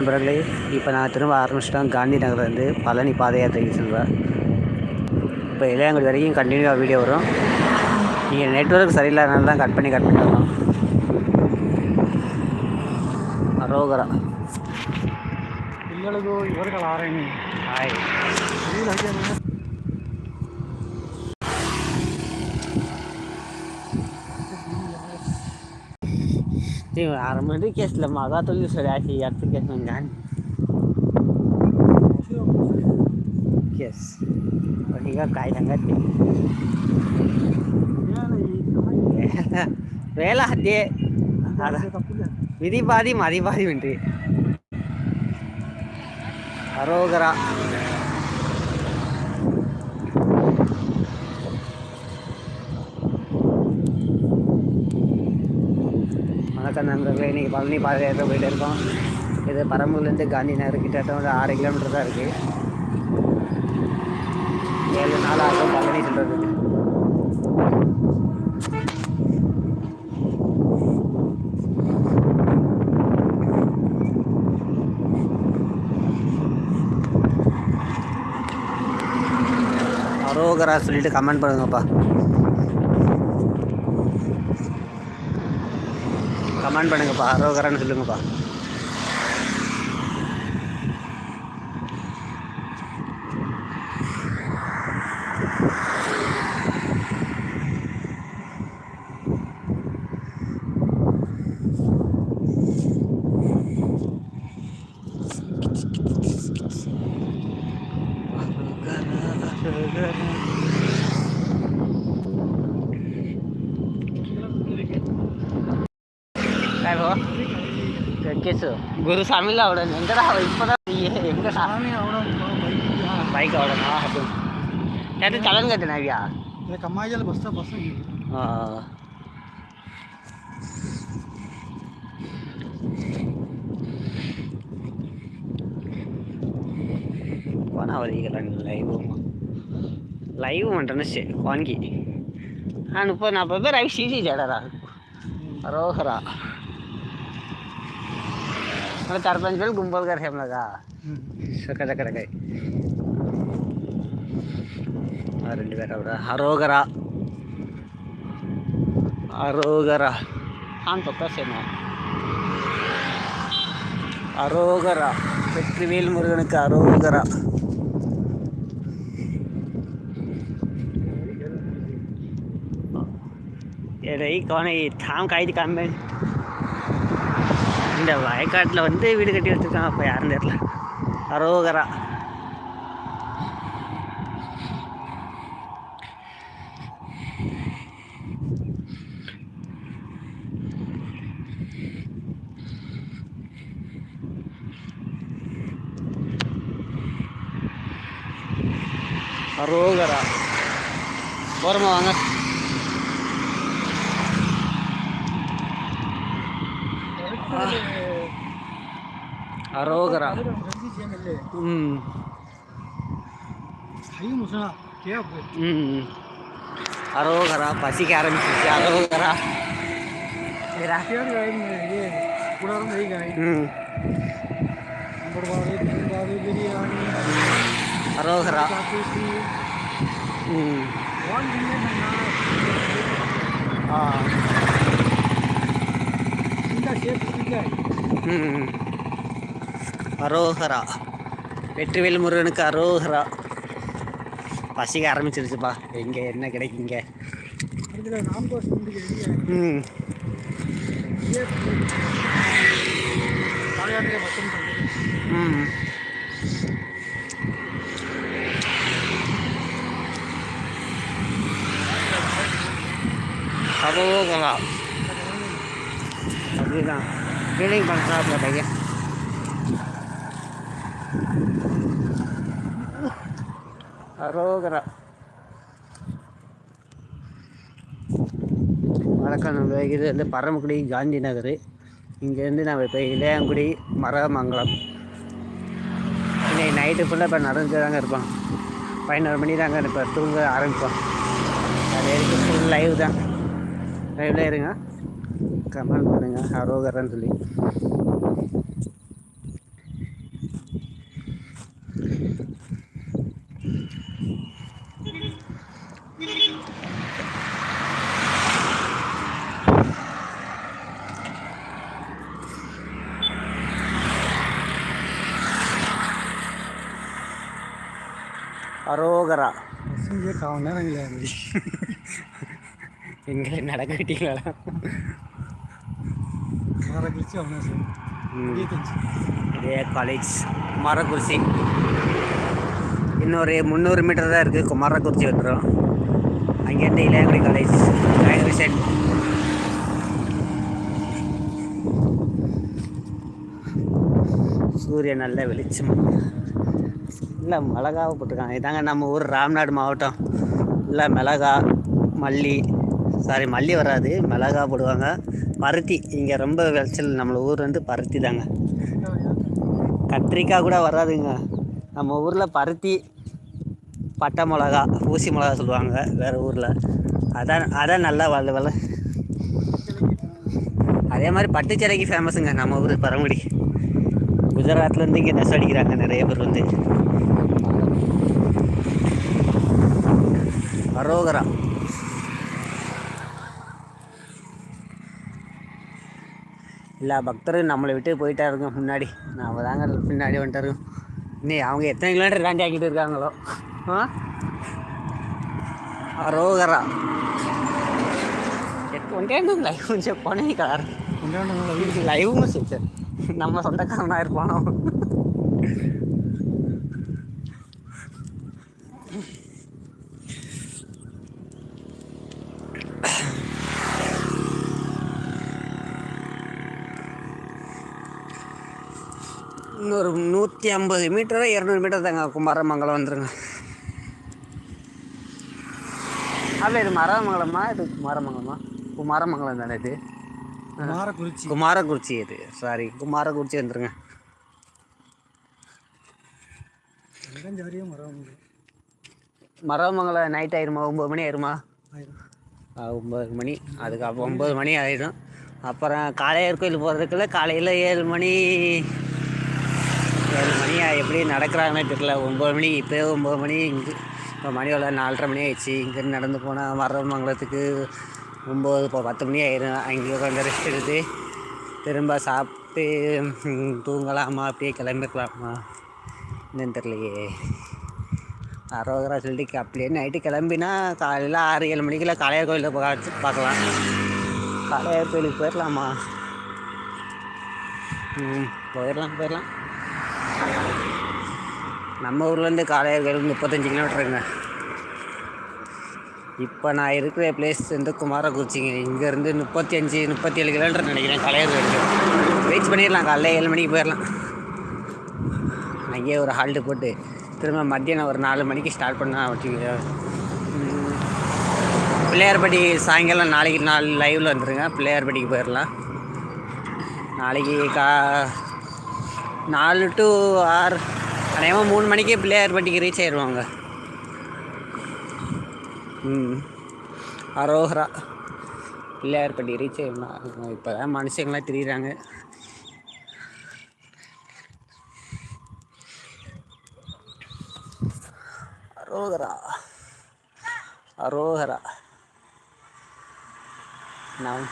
நண்பர்களே இப்போ நான் திரும்ப ஆரம்பிச்சிட்டோம் காந்தி நகர்லேருந்து பழனி பாத யாத்திரைக்கு செல்வேன் இப்போ இளையாங்குடி வரைக்கும் கண்டினியூவாக வீடியோ வரும் நீங்கள் நெட்ஒர்க் சரியில்லாதனால தான் கட் பண்ணி கட் பண்ணி வரும் அரோகரா పిల్లలకు ఎవరికి ड्रायव्हर आर्मरी केसला मागा तो दुसऱ्या अशी यात केस म्हणजे घाण केस। पण ही काय सांगत ते वेळेला हद्दे विधी बारी मारी बारी म्हणते अरोगरा வணக்கம் நண்பர்களே இன்றைக்கி பழனி பாதையாத்திரை போயிட்டு இருக்கோம். இது பரம்பூர்லேருந்து காந்தி நகர் கிட்டத்தட்ட ஒரு ஆறு கிலோமீட்டர் தான் இருக்குது ஏழு நாள் ஆகும் பழனி சொல்கிறது அரோகரா சொல்லிட்டு கமெண்ட் பண்ணுங்கப்பா. கமெண்ட் பண்ணுங்கப்பா. அரோகரான்னு சொல்லுங்கப்பா. குரு சாமியில் அவடன் எங்கடா அவன் இப்போதான் எங்கடா? பைக் அவடனா அது நேற்று கலன் கட்டினாவியா எனக்கு அம்மாஜியில் பஸ் தான் பஸ் கொனாவதிக்கிறாங்க லைவ் லைவ் பண்ணுறேன்னு சரி வாங்கி. முப்பது நாற்பது பேர் ஐ சிசி ஜடரா ரோஹரா मतलब चार पाँच बेल गुंबल कर हम लगा सका जा कर। हरोगरा हरोगरा हाँ तो कैसे ना? हरोगरा पेट्रीवेल मुर्गन का हरोगरा ये रही कौन है? ये थाम का ही இந்த வயக்காட்டில் வந்து வீடு கட்டி வச்சுருக்காங்க. அப்போ யாரும் தெரியல. அரோகரா. அரோகரா. போகிறோமா வாங்க. அரோகரா. ம். ம். அரோகரா பசிக்க ஆரம்பிச்சிச்சு அரோகரா. அரோகரா. ஆ. அரோஹரா அரோகரா. வெற்றிவேல் முருகனுக்கு அரோகரா. பசிக்க ஆரம்பிச்சிருச்சுப்பா. எங்கே என்ன கிடைக்குங்க? இதில் ம். ம் அப்படிதான் ஃபீலிங் பண்ணுறாப்புல பையன். அரோகரா வணக்கம் நம்ம இது வந்து பரமக்குடி காந்தி நகர். இங்கேருந்து நம்ம இப்போ இளையாங்குடி மரமங்கலம் இன்னைக்கு நைட்டு ஃபுல்லாக இப்போ நடந்து தாங்க இருப்போம். பதினோரு மணி தாங்க இப்போ தூங்க ஆரம்பிப்போம். அது வரைக்கும் ஃபுல் லைவ் தான். லைவ்ல இருங்க. கமெண்ட் பண்ணுங்கள் அரோகரான்னு சொல்லி அரோகரா பசங்க காவல் நேரம் இல்லை எங்களை நடக்க விட்டீங்களா? இருபத்தஞ்சு இதே காலேஜ் குமாரக்குறிச்சி இன்னொரு முந்நூறு மீட்டர் தான் இருக்குது குமாரக்குறிச்சி வந்துடும் அங்கேருந்து இளையங்குடி காலேஜ் கிராஜுவேஷன் சூரியன் நல்ல வெளிச்சம். இல்லை மிளகாவை போட்டிருக்காங்க. இதாங்க நம்ம ஊர் ராம்நாடு மாவட்டம். இல்லை மிளகா மல்லி சாரி மல்லி வராது மிளகா போடுவாங்க. பருத்தி இங்கே ரொம்ப விளைச்சல் நம்ம ஊர் வந்து பருத்தி தாங்க. கத்திரிக்காய் கூட வராதுங்க. நம்ம ஊரில் பருத்தி பட்டை மிளகா ஊசி மிளகா சொல்லுவாங்க வேறு ஊரில். அதான் அதான் நல்லா வள வள. அதே மாதிரி பட்டுச்சேரைக்கு ஃபேமஸுங்க நம்ம ஊர் பரங்குடி குஜராத்லேருந்து இங்கே நெசவு அடிக்கிறாங்க நிறைய பேர் வந்து அரோகரா எல்லா பக்தரும் நம்மளை விட்டு போயிட்டாருங்க முன்னாடி நாம தாங்க பின்னாடி வந்துட்டாரு இன்னும் அவங்க எத்தனை கிலோமீட்டர் தாண்டி ஆக்கிட்டு இருக்காங்களோ ஆ அரோகரா ఎట్లుంటేను లైవ్ చెప్పని కాదు వీడికి లైవ్ చూచారు நம்ம சொந்தக்காரனாக இருப்பானோ? இன்னொரு நூற்றி ஐம்பது மீட்டரோ இரநூறு மீட்டர் தாங்க குமாரமங்கலம் வந்துருங்க. அதில் இது மரமங்கலமா? இது குமாரமங்கலமா குமாரமங்கலம் தானே இது. மாரக்குறிச்சி குமாரக்குறிச்சி இது. சாரி குமாரக்குறிச்சி வந்துருங்க. மரமங்கலம் நைட் ஆயிருமா? ஒம்பது மணி ஆயிருமா? ஒம்பது மணி. அதுக்கு அப்போ ஒம்பது மணி ஆயிடும் அப்புறம் காளையார் கோயில் போகிறதுக்குள்ள காலையில் ஏழு மணி. ஏழு மணி எப்படி நடக்கிறாங்கன்னே தெரியல. ஒம்பது மணி இப்போ ஒம்பது மணி. இங்கே இப்போ மணி எவ்வளோ நாலரை மணி ஆயிடுச்சு. இங்கேருந்து நடந்து போனால் மரமங்கலத்துக்கு ஒம்பது இப்போ பத்து மணி ஆயிரும் அங்கே கொஞ்சம் ரெஸ்ட் எடுத்து திரும்ப சாப்பிட்டு தூங்கலாமா அப்படியே கிளம்பிக்கலாமா என்னன்னு தெரியலையே. அரோகரா சொல்லிட்டு அப்படியே நைட்டு கிளம்பினா காலையில் ஆறு ஏழு மணிக்கெல்லாம் காளையார் கோயிலில் பார்த்து பார்க்கலாம். காளையார் கோயிலுக்கு போயிடலாமா ம் போயிடலாம் போயிடலாம் நம்ம ஊர்லேருந்து காளையார் கோயிலுக்கு முப்பத்தஞ்சு கிலோமீட்டருங்க இப்போ நான் இருக்கிற பிளேஸ் வந்து குமாரக்குறிச்சிங்க இங்கேருந்து முப்பத்தி அஞ்சு முப்பத்தி ஏழு கிலோமீட்டர் நினைக்கிறேன். காளையார் வரைக்கும். ரீச் பண்ணிடலாம். காலைல ஏழு மணிக்கு போயிடலாம். அங்கேயே ஒரு ஹால்ட்டு போட்டு திரும்ப மத்தியானம் ஒரு நாலு மணிக்கு ஸ்டார்ட் பண்ணால் வச்சுக்கோ பிள்ளையார்பட்டி சாயங்காலம் நாளைக்கு நாலு லைவில் வந்துடுங்க பிள்ளையார்பட்டிக்கு போயிடலாம். நாளைக்கு கா நாலு டு ஆறு அநேகமாக மூணு மணிக்கே பிள்ளையார்பட்டிக்கு ரீச் ஆயிடுவாங்க. அரோஹரா. பிள்ளையார்பட்டி ரீச் ஆயிடலாம் இப்போ தான் மனுஷங்களாம் திரியிறாங்க. அரோகரா அரோகரா நான்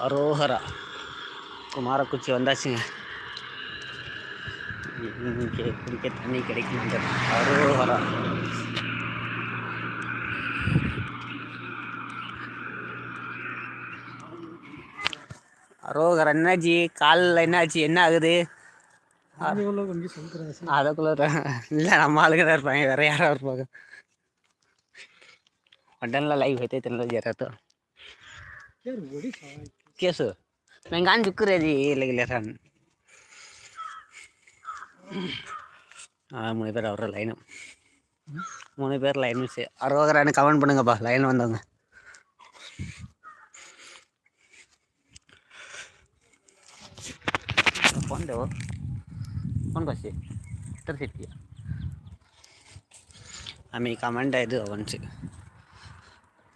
அரோகரா குமாரக்குச்சி வந்தாச்சுங்க இங்கே குடிக்க தண்ணி கிடைக்கும் அரோகரா அரோகரா என்னாச்சு காலில் என்னாச்சு என்ன ஆகுது அது எவ்வளோ கொஞ்சம் சொல்கிறேன் சார் அதுக்குள்ள இல்லை நம்ம ஆளுங்க தான் இருப்பாங்க வேற யாராவது இருப்பாங்க உடனே லைவ் అయితే తెల్ల కేసు మేము కానీ చుక్కురేది లేకలేరాను மூணு பேர் அவரோட லைனும் மூணு பேர் லைன் மிஸ் அறுபதாயிரம் கமெண்ட் பண்ணுங்கப்பா லைன் வந்தவங்க ஃபோன் தேவோ ஃபோன் காசி திருச்சிட்டியா ஆமி கமெண்ட் இது வந்துச்சு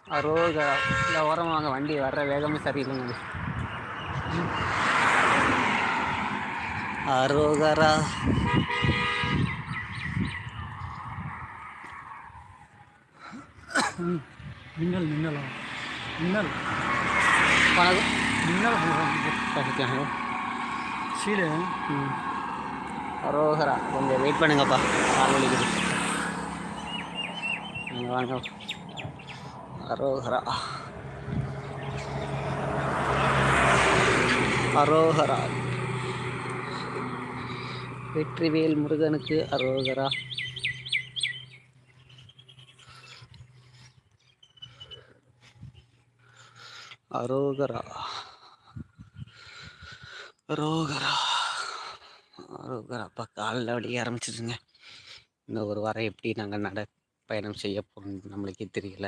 அரோக இல்லை ஓரம் வாங்க வண்டி வர்ற வேகமும் சரியில்லைங்க. அரோகரா மின்னல் மின்னலாம் மின்னல். வணக்கம். மின்னல் ஹலோ. அரோகரா கொஞ்சம் வெயிட் பண்ணுங்கப்பா. கால் வலிக்குது. வாங்க அரோஹரா அரோகரா. அரோகரா. வெற்றிவேல் முருகனுக்கு அரோகரா. அரோகரா. அரோகரா. அரோகரா. அப்பா காலில் வலிக்க ஆரம்பிச்சிருங்க இன்னும் ஒரு வாரம் எப்படி நாங்கள் நட பயணம் செய்ய போகணும் நம்மளுக்கே தெரியல.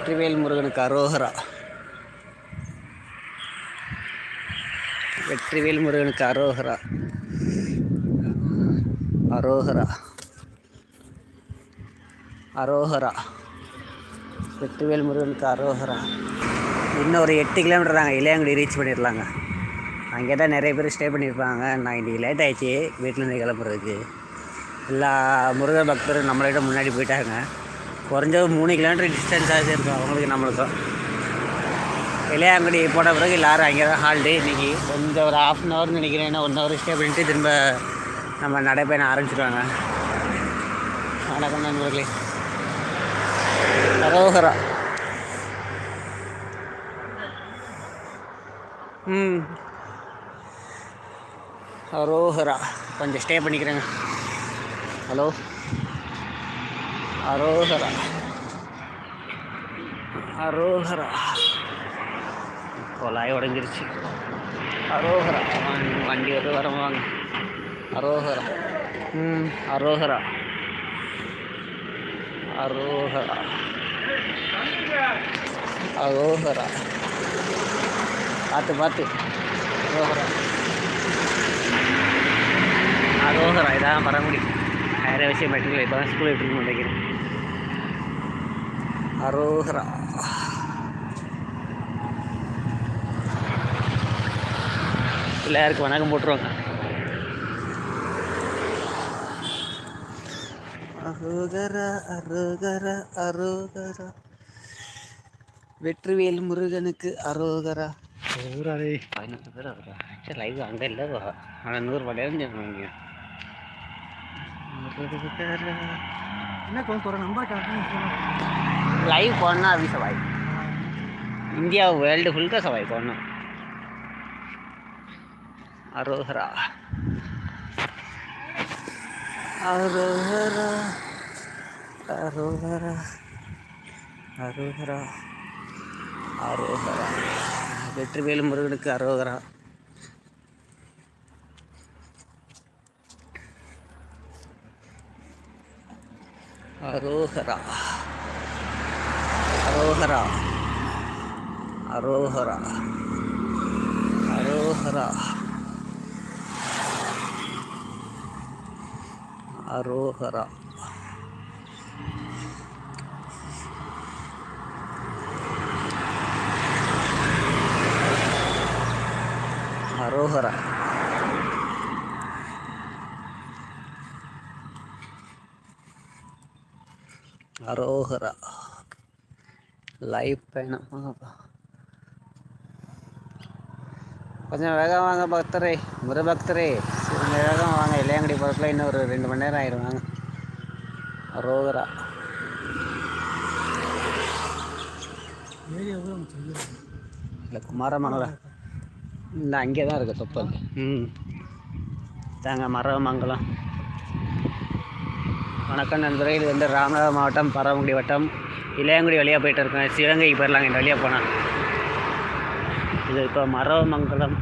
வெற்றிவேல் முருகனுக்கு அரோகரா. வெற்றிவேல் முருகனுக்கு அரோகரா. அரோகரா. அரோகரா. வெற்றிவேல் முருகனுக்கு அரோகரா. இன்னும் ஒரு எட்டு கிலோமீட்டர் தாங்க இளையாங்குடி ரீச் பண்ணிடலாங்க அங்கே தான் நிறைய பேர் ஸ்டே பண்ணியிருப்பாங்க நான் இன்றைக்கி லேட் வீட்டில் வீட்டிலேருந்து கிளம்புறதுக்கு. எல்லா முருகன் பக்தரும் நம்மளை முன்னாடி போயிட்டாங்க. குறைஞ்சது மூணு கிலோமீட்டர் டிஸ்டன்ஸ் ஆச்சு இருக்கும். அவங்களுக்கு நம்மளுக்கும். இளையாங்குடி போன பிறகு எல்லோரும் அங்கே தான் ஹால்டே இன்றைக்கி கொஞ்சம் ஒரு ஆஃப் அன் ஹவர்னு நினைக்கிறேன். ஏன்னா ஒன் ஹவர் ஸ்டே பண்ணிட்டு திரும்ப நம்ம நடைப்பயணம் ஆரம்பிச்சிடுவாங்க வணக்கம் நண்பர்களே. அரோகரா ம். அரோகரா கொஞ்சம் ஸ்டே பண்ணிக்கிறேங்க. ஹலோ அரோகரா. அரோகரா. கொலாய் உடஞ்சிருச்சு அரோகரா. வண்டி வந்து வர வாங்க. அரோகரா. ம். அரோகரா. அரோகரா. அரோகரா. பார்த்து பார்த்து அரோகரா. அரோகரா இதான் பரமுடி வேறு விஷயம் மெட்ரில் இப்போ தான் ஸ்கூல் விட்டு நினைக்கிறேன். அரோகரா எல்லாருக்கும் வணக்கம் போட்டுருவாங்க? அரோகரா அரோகரா அரோகரா. வெற்றிவேல் முருகனுக்கு அரோகரா. ஊராளே பதினெட்டு பேர் இருக்கா லைவ் அங்கே இல்லை ஆனால் நூறு படையாலும் சொன்னாங்க என்ன கொஞ்சம் நம்பர் கரெக்டாக लाइव पढ़ना अभी सवाई इंडिया वर्ल्ड फुल का सवाई पढ़ना अरोहरा अरोहरा अरोहरा அரோகரா அரோகரா வெற்றிவேலு முருகனுக்கு அரோகரா அரோகரா அரோஹரா. அரோஹரா. அரோஹரா. அரோஹரா. அரோஹரா. அரோஹரா. லைவ் பயணம். வாங்கப்பா கொஞ்சம் வேகம் வாங்க பக்தரே. முரு பக்தரே கொஞ்சம் வேகம் வாங்க. இளையாங்குடி பக்கத்தில் இன்னும் ஒரு ரெண்டு மணி நேரம் ஆயிடும் வாங்க. அரோகரா. ஏரியா கூட நமக்கு தெரியும் இல்லை குமாரமங்கலம். இந்த அங்கே தான் இருக்குது தொப்பல். ம். தாங்க மரமங்கலம். வணக்கம் நண்பரே இது வந்து ராமநாதபுரம் மாவட்டம் பரமக்குடி வட்டம். இளையங்குடி வழியாக போயிட்டு இருக்கேன். சிவகங்கைக்கு போயிடலாங்க இந்த வழியாக போனால் இது இப்போ மரமங்கலம்.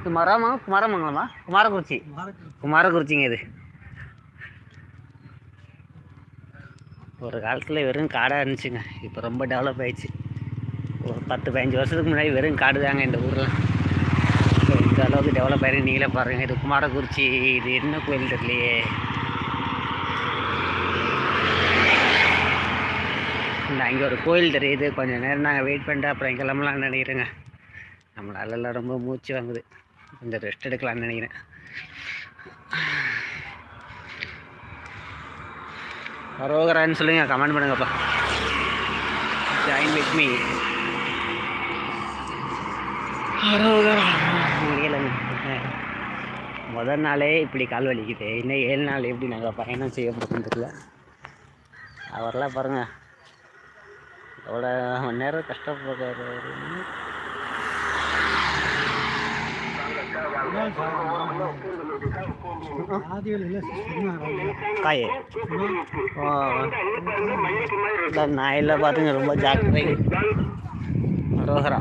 இது மரமா? குமாரமங்கலமா? குமாரக்குறிச்சி. குமாரக்குறிச்சிங்க இது. ஒரு காலத்தில் வெறும் காடாக இருந்துச்சுங்க. இப்போ ரொம்ப டெவலப் ஆயிடுச்சு. ஒரு பத்து பதினஞ்சு வருஷத்துக்கு முன்னாடி வெறும் காடு தாங்க இந்த ஊரில். இந்த அளவுக்கு டெவலப் ஆயிருக்கு. நீங்களே பாருங்கள் இது குமாரகுறிச்சி இது என்ன கோயில் தெரியலையே. இந்த அங்கே ஒரு கோயில் தெரியுது. கொஞ்சம் நேரம் நாங்கள் வெயிட் பண்ணிட்டு அப்புறம் கிளம்பலாம்னு நினைக்கிறேங்க. நம்மளால ரொம்ப மூச்சு வாங்குது. கொஞ்சம் ரெஸ்ட் எடுக்கலாம்னு நினைக்கிறேன். பரோகரான்னு சொல்லுங்க கமெண்ட் பண்ணுங்கப்பா. ஜாயின் வித் மீ பரோகரா முடியலைங்க முதல் நாளே இப்படி கால் வலிக்குது. இன்னும் ஏழு நாள் எப்படி நாங்கள் பயணம் செய்ய போகிறோம் தெரியல. அவரெல்லாம் பாருங்கள் அவ்வளோ மணி நேரம் கஷ்டப்படுறாரு ஆதிகள் இல்லை காயே பார்த்துங்க ரொம்ப ஜாக்கிரதை. அரோகரா.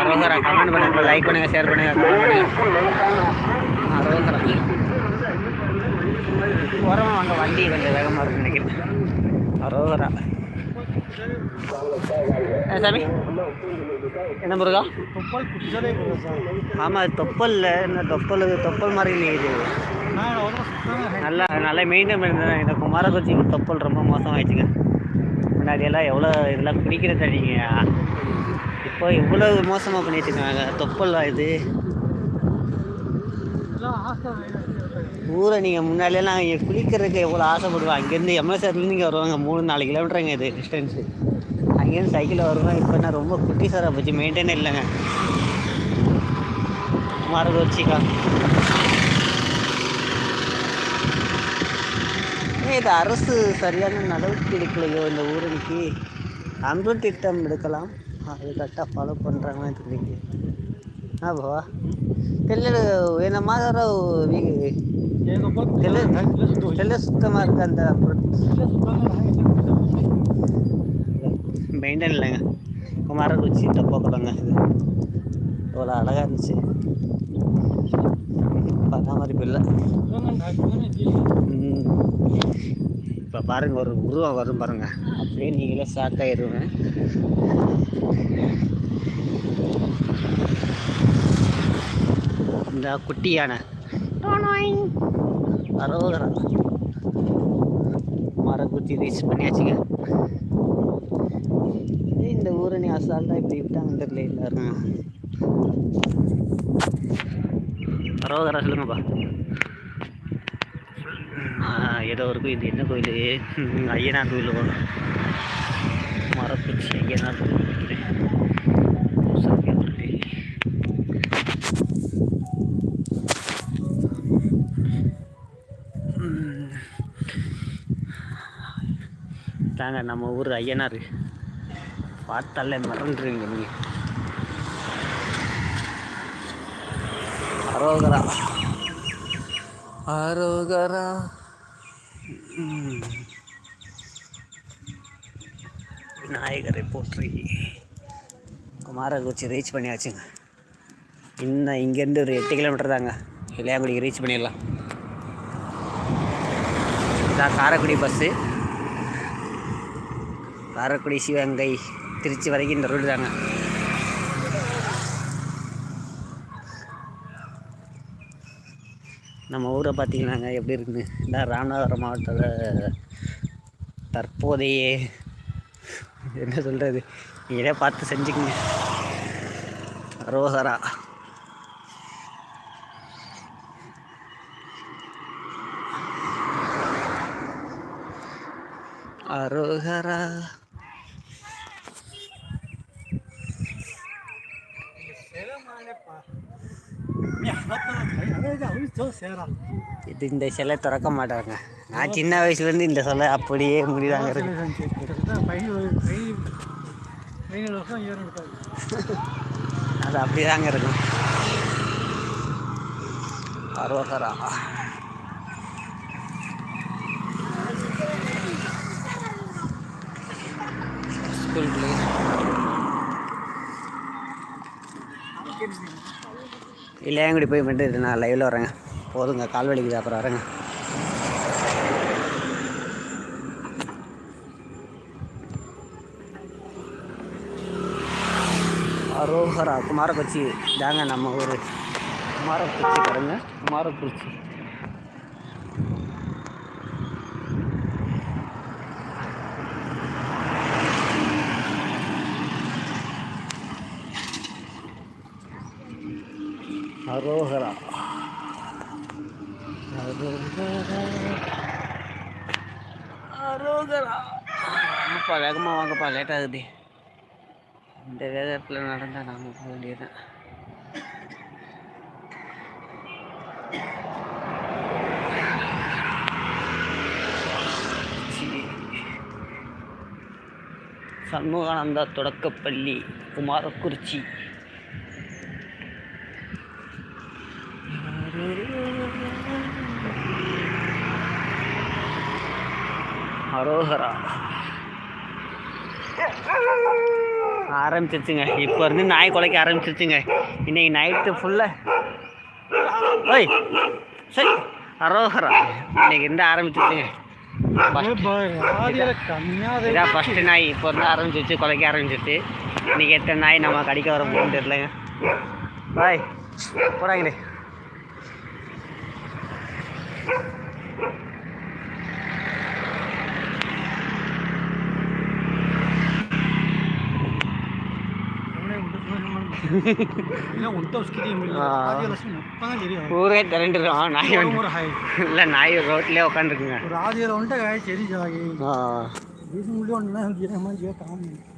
அரோகரா கமெண்ட் பண்ணுங்க லைக் பண்ணுங்க ஷேர் பண்ணுங்க அரோகரா. ஓரமாக வாங்க வண்டி கொஞ்சம் வேகமாக இருக்குன்னு நினைக்கிறேன். அரோகரா சாமி. என்ன முருகா? தொப்பல் இல்லை ஆமாம் என்ன தொப்பல் தொப்பல் மாதிரி நீது நல்லா நல்லா மெயின்டைன் பண்ணிருந்தேன் இந்த குமாரகுறிச்சி தொப்பல் ரொம்ப மோசமாகிடுச்சுங்க முன்னாடியெல்லாம் எவ்வளோ இதெல்லாம் குடிக்கிற தண்ணிங்க இப்போ இவ்வளோ மோசமாக பண்ணிட்டு இருக்காங்க தொப்பல் இது? ஊரை நீங்கள் முன்னாடியெல்லாம் இங்கே குளிக்கிறதுக்கு எவ்வளோ ஆசைப்படுவேன் அங்கேருந்து எம்எஸ்ஆர்லேருந்து இங்கே வருவாங்க. மூணு நாலு கிலோமீட்டருங்க இது டிஸ்டன்ஸு அங்கேருந்து சைக்கிளில் வருவேன் இப்போ நான் ரொம்ப குட்டி சாராக போச்சு மெயின்டைனே இல்லைங்க. மரபு ஏன் இது அரசு சரியான நடவடிக்கை எடுக்கலையோ இந்த ஊருக்கு அன்பு திட்டம் எடுக்கலாம். அது கரெக்டாக ஃபாலோ பண்ணுறாங்கன்னு தெரியுங்க ஆ பாவா தெரியல என்ன மாதிரி ఏ గొప్పలు தெரியல தெரியல சுத்தமாக இருக்கு அந்த மெயின்டைன் இல்லைங்க குமாரகுறிச்சி டப்பா குளங்க இது எவ்வளோ அழகாக இருந்துச்சு பராமரிப்பு இல்லை இப்போ பாருங்க ஒரு உருவம் வரும் பாருங்க அப்படியே நீங்களே ஷாக் ஆயிடுவேன் இந்த குட்டி யானை அரோகரா மரக்குச்சி ரீச் பண்ணியாச்சுங்க. இந்த ஊரை நீ அசால்ட்டாக இப்படி விட்டாங்க தெரியல எல்லாரும் அரோகரா சொல்லுங்கப்பா. ஏதோ ஒரு கோயில் இது என்ன கோயில்? ஐயனார் கோயில் போகணும். மரக்குச்சி ஐயனார் கோயில் நினைக்கிறேன் சரியா தெரியல. ம். தாங்க நம்ம ஊர் ஐயனார். பார்த்தாலே மறந்துடுவீங்க நீங்கள் அரோகரா. அரோகரா. விநாயகரை போற்றி. குமாரகுறிச்சி ரீச் பண்ணியாச்சுங்க. இன்னும் இங்கேருந்து ஒரு எட்டு கிலோமீட்டர் தாங்க. இளையாங்குடிக்கு ரீச் பண்ணிடலாம். இதான் காரைக்குடி பஸ்ஸு வரக்கூடிய சிவகங்கை திருச்சி வரைக்கும் இந்த ரோடு தாங்க. நம்ம ஊரை பார்த்தீங்கன்னாங்க எப்படி இருக்குன்னு. இந்த ராமநாதபுரம் மாவட்டத்தில் தற்போதைய என்ன சொல்கிறது நீங்களே பார்த்து செஞ்சுக்கங்க. ரோசரா அரோகரா இது இந்த சிலை திறக்க மாட்டாங்க. நான் சின்ன வயசுலேருந்து இந்த சிலை அப்படியே முடிதாங்க அது பதினேழு தாங்க அது அப்படிதாங்க இருக்கும். அரோகரா ஸ்கூல் பிள்ளைங்க. இல்லையாங்குடி போய் பண்ணிட்டு நான் லைவில் வரேங்க போதுங்க கால் வலிக்குது அப்புறம் வரேங்க. அரோஹரா குமாரகுச்சி தாங்க நம்ம ஊர். குமாரகுச்சி பாருங்க குமாரகுச்சி அரோகரா. வாங்கப்பா வேகமாக வாங்கப்பா லேட்டாகுது இந்த வேகத்தில் நடந்தால் நாம் போக வேண்டியதுதான். சண்முகானந்தா தொடக்கப்பள்ளி குமாரக்குறிச்சி. அரோகரா ஆரம்பிச்சிருச்சுங்க. இப்போ இருந்து நாய் குலைக்க ஆரம்பிச்சிருச்சுங்க. இன்னைக்கு நைட்டு ஃபுல்லாக ஓய் சரி அரோகரா இன்னைக்கு இருந்து ஆரம்பிச்சிருச்சுங்க. இதான் ஃபஸ்ட்டு நாய். இப்போ இருந்து ஆரம்பிச்சிருச்சு குலைக்க ஆரம்பிச்சிருச்சு. இன்னைக்கு எத்தனை நாய் நம்ம கடிக்க வர போகும்னு தெரியலங்க. பாய் போடாங்களே ஊரே திரண்டுடும் நாய் இல்லை நாய் ரோட்லேயே உட்காந்துருக்குங்க ராஜியில் வந்துட்டு சரி ஜாகி ஒன்று